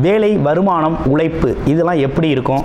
வேலை வருமானம் உழைப்பு இதெல்லாம் எப்படி இருக்கும்?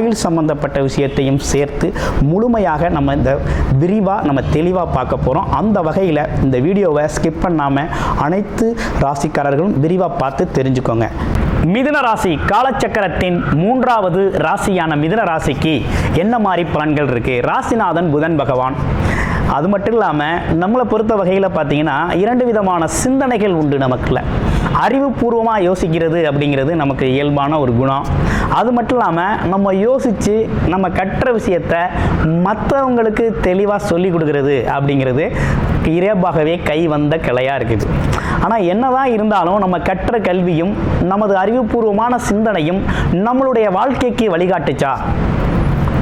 ஆயுள் சம்பந்தப்பட்ட விஷயத்தையும் சேர்த்து முழுமையாக நம்ம இந்த விரிவாக நம்ம தெளிவாக பார்க்க போகிறோம் அந்த வகையில் இந்த வீடியோவை ஸ்கிப் பண்ணாமல் அனைத்து ராசிக்காரர்களும் விரிவாக பார்த்து தெரிஞ்சுக்கோங்க. மிதுன ராசி காலச்சக்கரத்தின் மூன்றாவது ராசியான மிதுன ராசிக்கு என்ன மாதிரி பலன்கள் இருக்கு? ராசிநாதன் புதன் பகவான். அது மட்டும் இல்லாமல் நம்மளை பொறுத்த வகையில் பார்த்தீங்கன்னா இரண்டு விதமான சிந்தனைகள் உண்டு நமக்குள்ள. அறிவுபூர்வமாக யோசிக்கிறது அப்படிங்கிறது நமக்கு இயல்பான ஒரு குணம். அது மட்டும் இல்லாமல் நம்ம யோசித்து நம்ம கற்ற விஷயத்த மற்றவங்களுக்கு தெளிவாக சொல்லி கொடுக்கறது அப்படிங்கிறது இயல்பாகவே கை வந்த கிளையாக இருக்குது. ஆனால் என்னதான் இருந்தாலும் நம்ம கற்ற கல்வியும் நமது அறிவுபூர்வமான சிந்தனையும் நம்மளுடைய வாழ்க்கைக்கு வழிகாட்டுச்சா?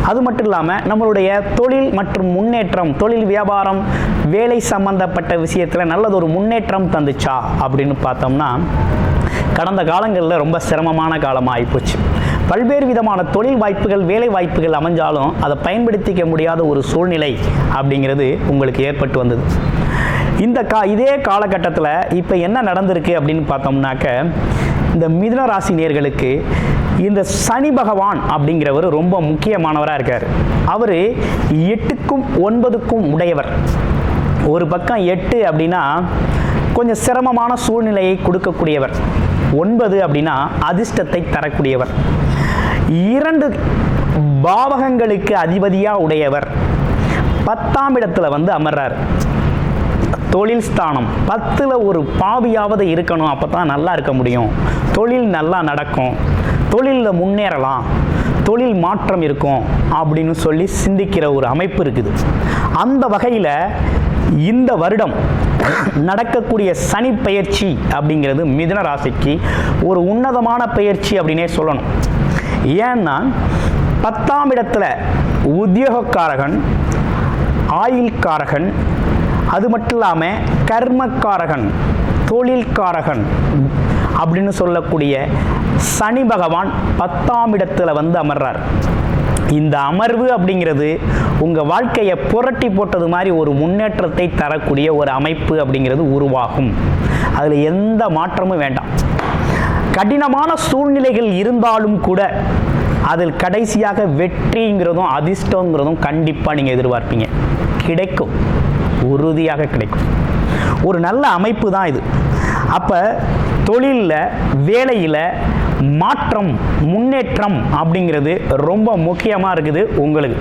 அது மட்டும் இல்லாமல் நம்மளுடைய தொழில் மற்றும் முன்னேற்றம் தொழில் வியாபாரம் வேலை சம்பந்தப்பட்ட விஷயத்தில் நல்லதொரு முன்னேற்றம் தந்துச்சா அப்படின்னு பார்த்தோம்னா கடந்த காலங்களில் ரொம்ப சிரமமான காலமாக ஆகிப்போச்சு பல்வேறு விதமான தொழில் வாய்ப்புகள் வேலை வாய்ப்புகள் அமைஞ்சாலும் அதை பயன்படுத்திக்க முடியாத ஒரு சூழ்நிலை அப்படிங்கிறது உங்களுக்கு ஏற்பட்டு வந்தது. இந்த கா இதே காலகட்டத்தில் இப்போ என்ன நடந்திருக்கு அப்படின்னு பார்த்தோம்னாக்க இந்த மிதுன ராசி நேர்களுக்கு இந்த சனி பகவான் அப்படிங்கிறவர் ரொம்ப முக்கியமானவராக இருக்கார். அவர் எட்டுக்கும் ஒன்பதுக்கும் உடையவர். ஒரு பக்கம் எட்டு அப்படின்னா கொஞ்சம் சிரமமான சூழ்நிலையை கொடுக்கக்கூடியவர். ஒன்பது அப்படின்னா அதிர்ஷ்டத்தை தரக்கூடியவர். இரண்டு பாவகங்களுக்கு அதிபதியாக உடையவர். பத்தாம் இடத்துல வந்து அமர்றார். தொழில் ஸ்தானம். பத்தில் ஒரு பாவியாவது இருக்கணும் அப்போ தான் நல்லா இருக்க முடியும். தொழில் நல்லா நடக்கும். தொழிலில் முன்னேறலாம். தொழில் மாற்றம் இருக்கும் அப்படின்னு சொல்லி சிந்திக்கிற ஒரு அமைப்பு இருக்குது. அந்த வகையில் இந்த வருடம் நடக்கக்கூடிய சனி பயிற்சி அப்படிங்கிறது மிதன ராசிக்கு ஒரு உன்னதமான பயிற்சி அப்படின்னே சொல்லணும். ஏன்னா பத்தாம் இடத்துல உத்தியோகக்காரகன் ஆயுள்காரகன் அது மட்டும் இல்லாமல் கர்மக்காரகன் தொழில்காரகன் அப்படின்னு சொல்லக்கூடிய சனி பகவான் பத்தாம் இடத்துல வந்து அமர்றார். இந்த அமர்வு அப்படிங்கிறது உங்கள் வாழ்க்கையை புரட்டி போட்டது மாதிரி ஒரு முன்னேற்றத்தை தரக்கூடிய ஒரு அமைப்பு அப்படிங்கிறது உருவாகும். அதில் எந்த மாற்றமும் வேண்டாம். கடினமான சூழ்நிலைகள் இருந்தாலும் கூட அதில் கடைசியாக வெற்றிங்கிறதும் அதிர்ஷ்டங்கிறதும் கண்டிப்பாக நீங்கள் எதிர்பார்ப்பீங்க. கிடைக்கும். உறுதியாக கிடைக்கும். ஒரு நல்ல அமைப்பு தான் இது. அப்போ தொழிலில் வேலையில் மாற்றம் முன்னேற்றம் அப்படிங்கிறது ரொம்ப முக்கியமாக இருக்குது உங்களுக்கு.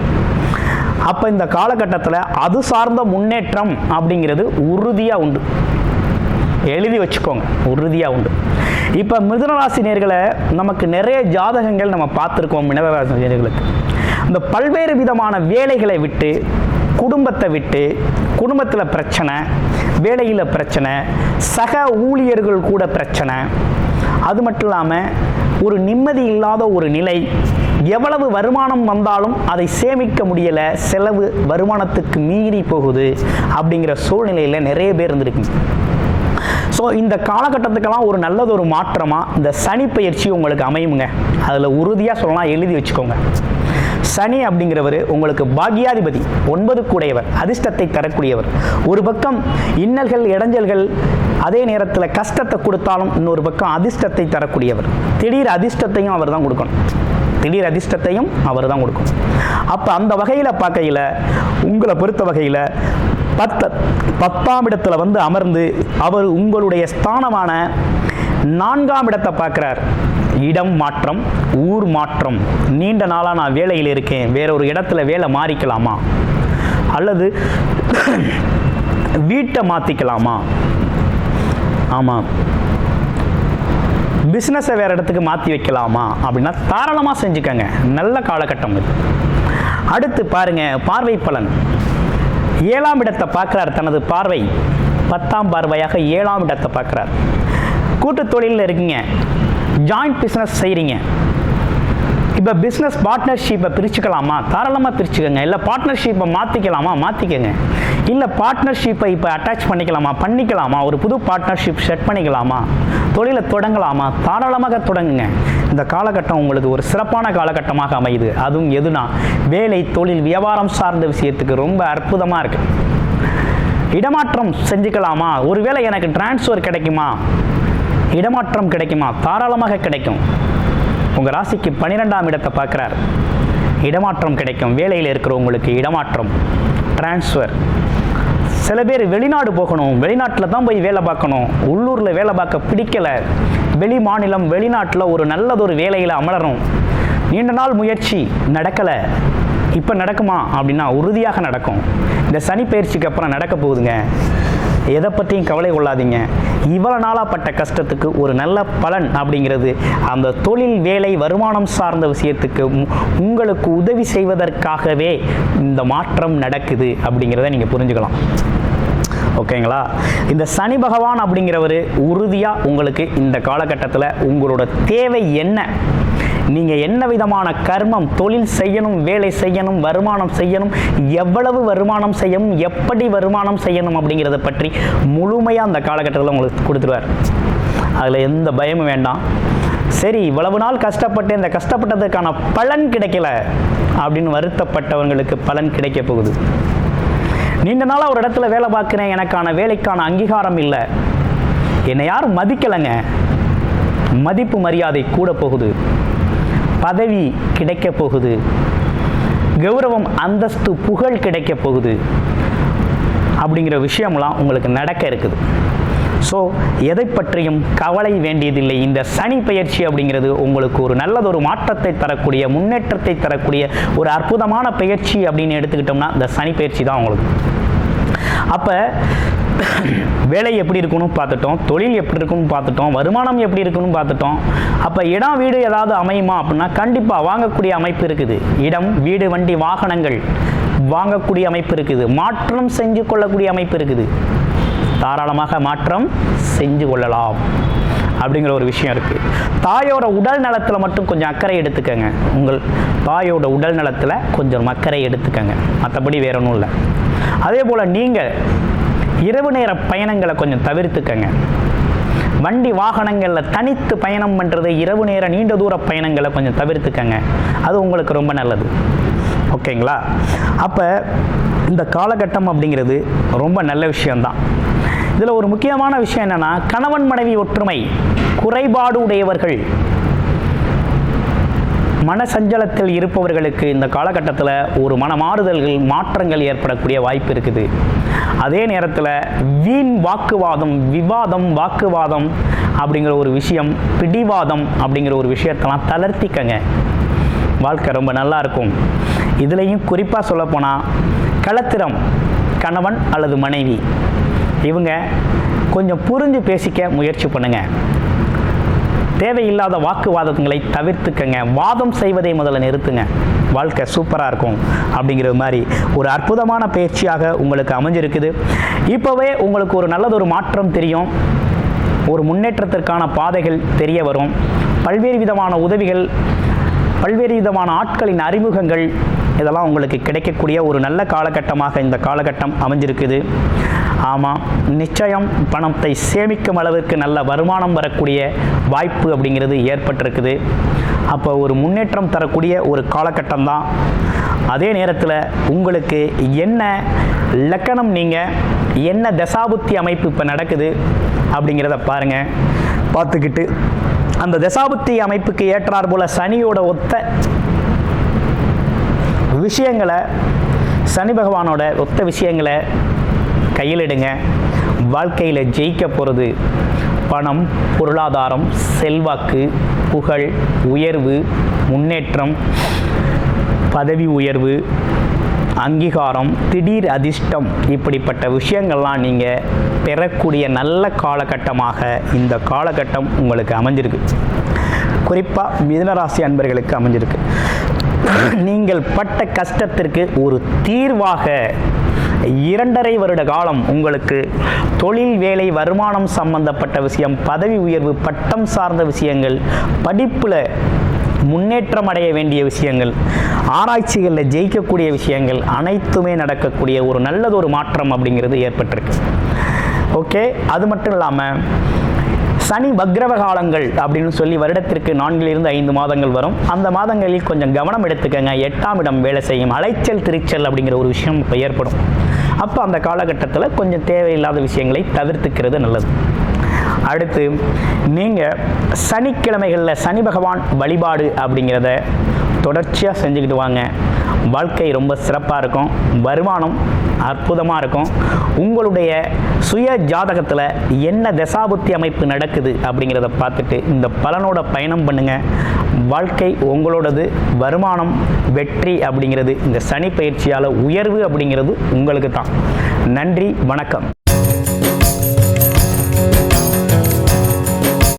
அப்போ இந்த காலகட்டத்தில் அது சார்ந்த முன்னேற்றம் அப்படிங்கிறது உறுதியாக உண்டு. எழுதி வச்சுக்கோங்க உறுதியாக உண்டு. இப்போ மிதுனராசி நேர்களை நமக்கு நிறைய ஜாதகங்கள் நம்ம பார்த்துருக்கோம் மிதனராசி நேர்களுக்கு. இந்த பல்வேறு விதமான வேலைகளை விட்டு குடும்பத்தை விட்டு குடும்பத்தில் பிரச்சனை வேலையில் பிரச்சனை சக ஊழியர்கள் கூட பிரச்சனை. அது மட்டும் இல்லாமல் ஒரு நிம்மதி இல்லாத ஒரு நிலை எவ்வளவு வருமானம் வந்தாலும் அதை சேமிக்க முடியலை செலவு வருமானத்துக்கு மீறி போகுது அப்படிங்கிற சூழ்நிலையில் நிறைய பேர் இருந்திருக்குங்க. ஸோ இந்த காலகட்டத்துக்கெல்லாம் ஒரு நல்லது ஒரு மாற்றமாக இந்த சனி பயிற்சி உங்களுக்கு அமையுங்க. அதில் உறுதியாக சொல்லலாம் எழுதி வச்சுக்கோங்க. சனி அப்படிங்கிறவர் உங்களுக்கு பாக்யாதிபதி ஒன்பது கூடையவர் அதிர்ஷ்டத்தை தரக்கூடியவர். ஒரு பக்கம் இன்னல்கள் இடைஞ்சல்கள் அதே நேரத்தில் கஷ்டத்தை கொடுத்தாலும் இன்னொரு பக்கம் அதிர்ஷ்டத்தை தரக்கூடியவர். திடீர் அதிர்ஷ்டத்தையும் அவர் தான் கொடுக்கணும். திடீர் அதிர்ஷ்டத்தையும் அவர் தான் கொடுக்கணும். அப்போ அந்த வகையில் பார்க்கையில் உங்களை பொறுத்த வகையில் பத்த பத்தாம் இடத்துல வந்து அமர்ந்து அவர் உங்களுடைய ஸ்தானமான நான்காம் இடத்தை பார்க்குறார். இடம் மாற்றம் ஊர் மாற்றம். நீண்ட நாளாக நான் வேலையில் இருக்கேன். வேற ஒரு இடத்துல வேலை மாறிக்கலாமா? அல்லது வீட்டை மாற்றிக்கலாமா ஆமாம் பிஸ்னஸை வேறு இடத்துக்கு மாற்றி வைக்கலாமா? அப்படின்னா தாராளமாக செஞ்சுக்கோங்க. நல்ல காலகட்டம் இது. அடுத்து பாருங்கள் பார்வை பலன். ஏழாம் இடத்தை பார்க்குறார் தனது பார்வை. பத்தாம் பார்வையாக ஏழாம் இடத்தை பார்க்குறார். கூட்டு தொழிலில் இருக்கீங்க. ஜாயிண்ட் பிஸ்னஸ் செய்கிறீங்க இப்போ பிஸ்னஸ் பார்ட்னர்ஷிப்பை பிரிச்சுக்கலாமா? தாராளமாக பிரிச்சுக்கோங்க. இல்லை பார்ட்னர்ஷிப்பை மாற்றிக்கலாமா மாற்றிக்கோங்க இல்லை பார்ட்னர்ஷிப்பை இப்போ அட்டாச் பண்ணிக்கலாமா? பண்ணிக்கலாமா? ஒரு புது பார்ட்னர்ஷிப் செட் பண்ணிக்கலாமா? தொழிலை தொடங்கலாமா? தாராளமாக தொடங்குங்க. இந்த காலகட்டம் உங்களுக்கு ஒரு சிறப்பான காலகட்டமாக அமையுது. அதுவும் எதுனா? வேலை தொழில் வியாபாரம் சார்ந்த விஷயத்துக்கு ரொம்ப அற்புதமாக இருக்குது இடமாற்றம் செஞ்சுக்கலாமா? ஒருவேளை எனக்கு டிரான்ஸ்ஃபர் கிடைக்குமா? இடமாற்றம் கிடைக்குமா? தாராளமாக கிடைக்கும். உங்கள் ராசிக்கு பன்னிரெண்டாம் இடத்தை பார்க்குறார். இடமாற்றம் கிடைக்கும். வேலையில் இருக்கிறவங்களுக்கு இடமாற்றம் டிரான்ஸ்ஃபர் சில பேர் வெளிநாடு போகணும். வெளிநாட்டில் தான் போய் வேலை பார்க்கணும். உள்ளூரில் வேலை பார்க்க பிடிக்கலை. வெளி மாநிலம் வெளிநாட்டில் ஒரு நல்லதொரு வேலையில் அமரணும். நீண்ட நாள் முயற்சி நடக்கலை. இப்போ நடக்குமா? அப்படின்னா உறுதியாக நடக்கும். இந்த சனி பயிற்சிக்கு அப்புறம் நடக்க போகுதுங்க. எதை பற்றியும் கவலை கொள்ளாதீங்க. இவ்வளோ நாளாக பட்ட கஷ்டத்துக்கு ஒரு நல்ல பலன் அப்படிங்கிறது அந்த தொழில் வேலை வருமானம் சார்ந்த விஷயத்துக்கு உங்களுக்கு உதவி செய்வதற்காகவே இந்த மாற்றம் நடக்குது அப்படிங்கிறத நீங்கள் புரிஞ்சுக்கலாம். ஓகேங்களா? இந்த சனி பகவான் அப்படிங்கிறவர் உறுதியாக உங்களுக்கு இந்த காலகட்டத்தில் உங்களோட தேவை என்ன? நீங்கள் என்ன விதமான கர்மம் தொழில் செய்யணும் வேலை செய்யணும் வருமானம் செய்யணும் எவ்வளவு வருமானம் செய்யணும் எப்படி வருமானம் செய்யணும் அப்படிங்கிறத பற்றி முழுமையாக அந்த காலகட்டத்தில் உங்களுக்கு கொடுத்துருவார். அதில் எந்த பயமும் வேண்டாம். சரி இவ்வளவு நாள் கஷ்டப்பட்டு இந்த கஷ்டப்பட்டதுக்கான பலன் கிடைக்கல அப்படின்னு வருத்தப்பட்டவங்களுக்கு பலன் கிடைக்க போகுது. நீண்ட நாளாக ஒரு இடத்துல வேலை பார்க்குறேன் எனக்கான வேலைக்கான அங்கீகாரம் இல்லை. என்னை யாரும் மதிக்கலைங்க. மதிப்பு மரியாதை கூட போகுது. பதவி கிடைக்கப் போகுது. கௌரவம் அந்தஸ்து புகழ் கிடைக்கப் போகுது. அப்படிங்கிற விஷயம்லாம் உங்களுக்கு நடக்க இருக்குது. ஸோ எதை பற்றியும் கவலை வேண்டியதில்லை. இந்த சனி பயிற்சி அப்படிங்கிறது உங்களுக்கு ஒரு நல்லதொரு மாற்றத்தை தரக்கூடிய முன்னேற்றத்தை தரக்கூடிய ஒரு அற்புதமான பயிற்சி அப்படின்னு எடுத்துக்கிட்டோம்னா இந்த சனி பயிற்சி தான் உங்களுக்கு. அப்போ வேலை எப்படி இருக்கணும் பார்த்துட்டோம் தொழில் எப்படி இருக்குன்னு பார்த்துட்டோம் வருமானம் எப்படி இருக்குன்னு பார்த்துட்டோம். அப்போ இடம் வீடு ஏதாவது அமையுமா அப்படின்னா கண்டிப்பாக வாங்கக்கூடிய அமைப்பு இருக்குது. இடம் வீடு வண்டி வாகனங்கள் வாங்கக்கூடிய அமைப்பு இருக்குது. மாற்றம் செஞ்சு கொள்ளக்கூடிய அமைப்பு இருக்குது. தாராளமாக மாற்றம் செஞ்சு கொள்ளலாம் அப்படிங்கிற ஒரு விஷயம் இருக்குது தாயோட உடல் நலத்தில் மட்டும் கொஞ்சம் அக்கறை எடுத்துக்கங்க. உங்கள் தாயோட உடல் நலத்தில் கொஞ்சம் அக்கறை எடுத்துக்கங்க. மற்றபடி வேற ஒன்றும் இல்லை. அதே போல் நீங்கள் இரவு நேர பயணங்களை கொஞ்சம் தவிர்த்துக்கங்க. வண்டி வாகனங்களில் தனித்து பயணம் பண்ணுறது இரவு நேர நீண்ட தூர பயணங்களை கொஞ்சம் தவிர்த்துக்கங்க. அது உங்களுக்கு ரொம்ப நல்லது. ஓகேங்களா? அப்போ இந்த காலகட்டம் அப்படிங்கிறது ரொம்ப நல்ல விஷயம்தான். இதில் ஒரு முக்கியமான விஷயம் என்னென்னா கணவன் மனைவி ஒற்றுமை குறைபாடு உடையவர்கள் மனசஞ்சலத்தில் இருப்பவர்களுக்கு இந்த காலகட்டத்தில் ஒரு மனமாறுதல்கள் மாற்றங்கள் ஏற்படக்கூடிய வாய்ப்பு இருக்குது. அதே நேரத்தில் வீண் வாக்குவாதம் விவாதம் வாக்குவாதம் அப்படிங்கிற ஒரு விஷயம் பிடிவாதம் அப்படிங்கிற ஒரு விஷயத்தெல்லாம் தளர்த்திக்கங்க. வாழ்க்கை ரொம்ப நல்லா இருக்கும். இதுலேயும் குறிப்பாக சொல்லப்போனால் கலத்திரம் கணவன் அல்லது மனைவி இவங்க கொஞ்சம் புரிஞ்சு பேசிக்க முயற்சி பண்ணுங்கள் தேவையில்லாத வாக்குவாதங்களை தவிர்த்துக்கங்க. வாதம் செய்வதை முதல்ல நிறுத்துங்க. வாழ்க்கை சூப்பராக இருக்கும் அப்படிங்கிற மாதிரி ஒரு அற்புதமான பயிற்சியாக உங்களுக்கு அமைஞ்சிருக்குது. இப்போவே உங்களுக்கு ஒரு நல்லதொரு மாற்றம் தெரியும். ஒரு முன்னேற்றத்திற்கான பாதைகள் தெரிய வரும். பல்வேறு விதமான உதவிகள் பல்வேறு விதமான ஆட்களின் அறிமுகங்கள் இதெல்லாம் உங்களுக்கு கிடைக்கக்கூடிய ஒரு நல்ல காலகட்டமாக இந்த காலகட்டம் அமைஞ்சிருக்குது. ஆமாம் நிச்சயம் பணத்தை சேமிக்கும் அளவுக்கு நல்ல வருமானம் வரக்கூடிய வாய்ப்பு அப்படிங்கிறது ஏற்பட்டிருக்குது. அப்போ ஒரு முன்னேற்றம் தரக்கூடிய ஒரு காலகட்டம் தான். அதே நேரத்தில் உங்களுக்கு என்ன லக்கணம் நீங்கள் என்ன தசாபுத்தி அமைப்பு இப்போ நடக்குது அப்படிங்கிறத பாருங்கள் பார்த்துக்கிட்டு அந்த தசாபுத்தி அமைப்புக்கு ஏற்றாற்போல் சனியோட ஒத்த விஷயங்களை சனி பகவானோட ஒத்த விஷயங்களை கையிலிடுங்க. வாழ்க்கையில் ஜெயிக்க போகிறது பணம் பொருளாதாரம் செல்வாக்கு புகழ் உயர்வு முன்னேற்றம் பதவி உயர்வு அங்கீகாரம் திடீர் அதிர்ஷ்டம் இப்படிப்பட்ட விஷயங்கள்லாம் நீங்கள் பெறக்கூடிய நல்ல காலகட்டமாக இந்த காலகட்டம் உங்களுக்கு அமைஞ்சிருக்கு. குறிப்பாக மிதனராசி அன்பர்களுக்கு அமைஞ்சிருக்கு. நீங்கள் பட்ட கஷ்டத்திற்கு ஒரு தீர்வாக இரண்டரை வருட காலம் உங்களுக்கு தொழில் வேலை வருமானம் சம்பந்தப்பட்ட விஷயம் பதவி உயர்வு பட்டம் சார்ந்த விஷயங்கள் படிப்பில் முன்னேற்றம் அடைய வேண்டிய விஷயங்கள் ஆராய்ச்சிகளில் ஜெயிக்கக்கூடிய விஷயங்கள் அனைத்துமே நடக்கக்கூடிய ஒரு நல்லதொரு மாற்றம் அப்படிங்கிறது ஏற்பட்டிருக்கு. ஓகே அது மட்டும் இல்லாமல் சனி வக்ரவ காலங்கள் அப்படின்னு சொல்லி வருடத்திற்கு நான்கிலிருந்து ஐந்து மாதங்கள் வரும். அந்த மாதங்களில் கொஞ்சம் கவனம் எடுத்துக்கங்க. எட்டாம் இடம் வேலை செய்யும். அலைச்சல் திருச்சல் அப்படிங்கிற ஒரு விஷயம் இப்போ ஏற்படும். அப்போ அந்த காலகட்டத்தில் கொஞ்சம் தேவையில்லாத விஷயங்களை தவிர்த்துக்கிறது நல்லது. அடுத்து நீங்கள் சனிக்கிழமைகளில் சனி பகவான் வழிபாடு அப்படிங்கிறத தொடர்ச்சியாக செஞ்சுக்கிட்டு வாங்க. வாழ்க்கை ரொம்ப சிறப்பாக இருக்கும். வருமானம் அற்புதமாக இருக்கும். உங்களுடைய சுய ஜாதகத்தில் என்ன தசாபுத்தி அமைப்பு நடக்குது அப்படிங்கிறத பார்த்துட்டு இந்த பலனோட பயணம் பண்ணுங்கள் வாழ்க்கை உங்களோடது வருமானம் வெற்றி அப்படிங்கிறது இந்த சனி பயிற்சியால் உயர்வு அப்படிங்கிறது உங்களுக்கு தான் நன்றி வணக்கம்.